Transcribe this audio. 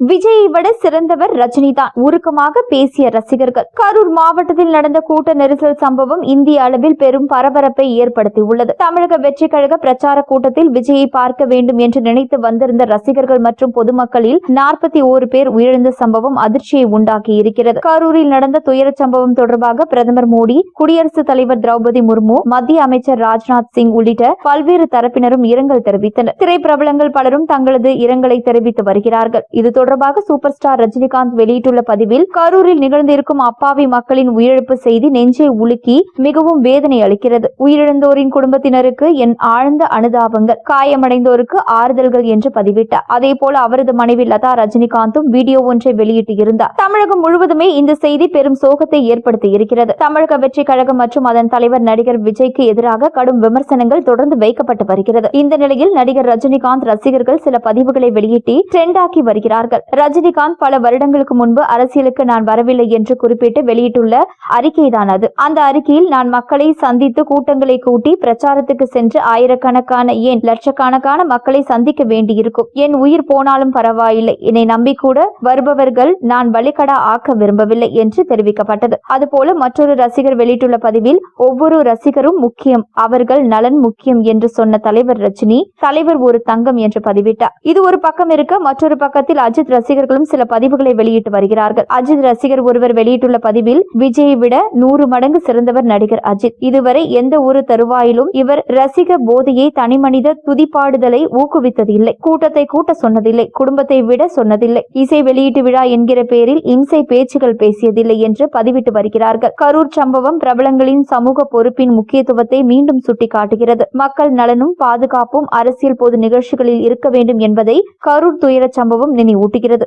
விஜயை விட சிறந்தவர் ரஜினி தான் உருக்கமாக பேசிய ரசிகர்கள் கரூர் மாவட்டத்தில் நடந்த கூட்ட நெரிசல் சம்பவம் இந்திய அளவில் பெரும் பரபரப்பை ஏற்படுத்தியுள்ளது. தமிழக வெற்றி கழக பிரச்சார கூட்டத்தில் விஜயை பார்க்க வேண்டும் என்று நினைத்து வந்திருந்த ரசிகர்கள் மற்றும் பொதுமக்களில் நாற்பத்தி ஓரு பேர் உயிரிழந்த சம்பவம் அதிர்ச்சியை உண்டாக்கி இருக்கிறது. கரூரில் நடந்த துயர சம்பவம் தொடர்பாக பிரதமர் மோடி குடியரசுத் தலைவர் திரௌபதி முர்மு மத்திய அமைச்சர் ராஜ்நாத் சிங் உள்ளிட்ட பல்வேறு தரப்பினரும் இரங்கல் தெரிவித்தனர். திரைப்பிரபலங்கள் பலரும் தங்களது இரங்கலை தெரிவித்து வருகிறார்கள். இது தொடர்பாக சூப்பர் ஸ்டார் ரஜினிகாந்த் வெளியிட்டுள்ள பதிவில் கரூரில் நிகழ்ந்திருக்கும் அப்பாவி மக்களின் உயிரிழப்பு செய்தி நெஞ்சை உலுக்கி மிகவும் வேதனை அளிக்கிறது. உயிரிழந்தோரின் குடும்பத்தினருக்கு என் ஆழ்ந்த அனுதாபங்கள் காயமடைந்தோருக்கு ஆறுதல்கள் என்று பதிவிட்டார். அதேபோல அவரது மனைவி லதா ரஜினிகாந்தும் வீடியோ ஒன்றை வெளியிட்டு இருந்தார் தமிழகம் முழுவதுமே இந்த செய்தி பெரும் சோகத்தை ஏற்படுத்தி இருக்கிறது. தமிழக வெற்றி கழகம் மற்றும் அதன் தலைவர் நடிகர் விஜய்க்கு எதிராக கடும் விமர்சனங்கள் தொடர்ந்து வைக்கப்பட்டு வருகிறது. இந்த நிலையில் நடிகர் ரஜினிகாந்த் ரசிகர்கள் சில பதிவுகளை வெளியிட்டு ட்ரெண்டாக்கி வருகிறார்கள். ரஜினிகாந்த் பல வருடங்களுக்கு முன்பு அரசியலுக்கு நான் வரவில்லை என்று குறிப்பிட்டு வெளியிட்டுள்ள அறிக்கைதான் அது அந்த அறிக்கையில் நான் மக்களை சந்தித்து கூட்டங்களை கூட்டி பிரச்சாரத்துக்கு சென்று ஆயிரக்கணக்கான ஏன் லட்சக்கணக்கான மக்களை சந்திக்க வேண்டியிருக்கும். என் உயிர் போனாலும் பரவாயில்லை. என்னை நம்பி கூட வருபவர்கள் நான் வழிகடா ஆக்க விரும்பவில்லை என்று தெரிவிக்கப்பட்டது. அதுபோல மற்றொரு ரசிகர் வெளியிட்டுள்ள பதிவில் ஒவ்வொரு ரசிகரும் முக்கியம். அவர்கள் நலன் முக்கியம் என்று சொன்ன தலைவர் ரஜினி தலைவர் ஒரு தங்கம் என்று பதிவிட்டார். இது ஒரு பக்கம் இருக்க மற்றொரு பக்கத்தில் அஜித் ரசிகர்களும் சில பதிவுகளை வெளியிட்டு வருகிறார்கள். அஜித் ரசிகர் ஒருவர் வெளியிட்டுள்ள பதிவில் விஜயை விட நூறு மடங்கு சிறந்தவர் நடிகர் அஜித். இதுவரை எந்த ஒரு தருவாயிலும் இவர் ரசிக போதையை தனிமனித துதிப்பாடுதலை ஊக்குவித்தது இல்லை கூட்டத்தை கூட்ட சொன்னதில்லை குடும்பத்தை விட சொன்னதில்லை. இசை வெளியீட்டு விழா என்கிற பேரில் இம்சை பேச்சுகள் பேசியதில்லை என்று பதிவிட்டு வருகிறார்கள். கரூர் சம்பவம் பிரபலங்களின் சமூக பொறுப்பின் முக்கியத்துவத்தை மீண்டும் சுட்டிக்காட்டுகிறது. மக்கள் நலனும் பாதுகாப்பும் அரசியல் பொது நிகழ்ச்சிகளில் இருக்க வேண்டும் என்பதை கரூர் துயரச் சம்பவம் நினைவூட்டி நினைவூட்டுகிறது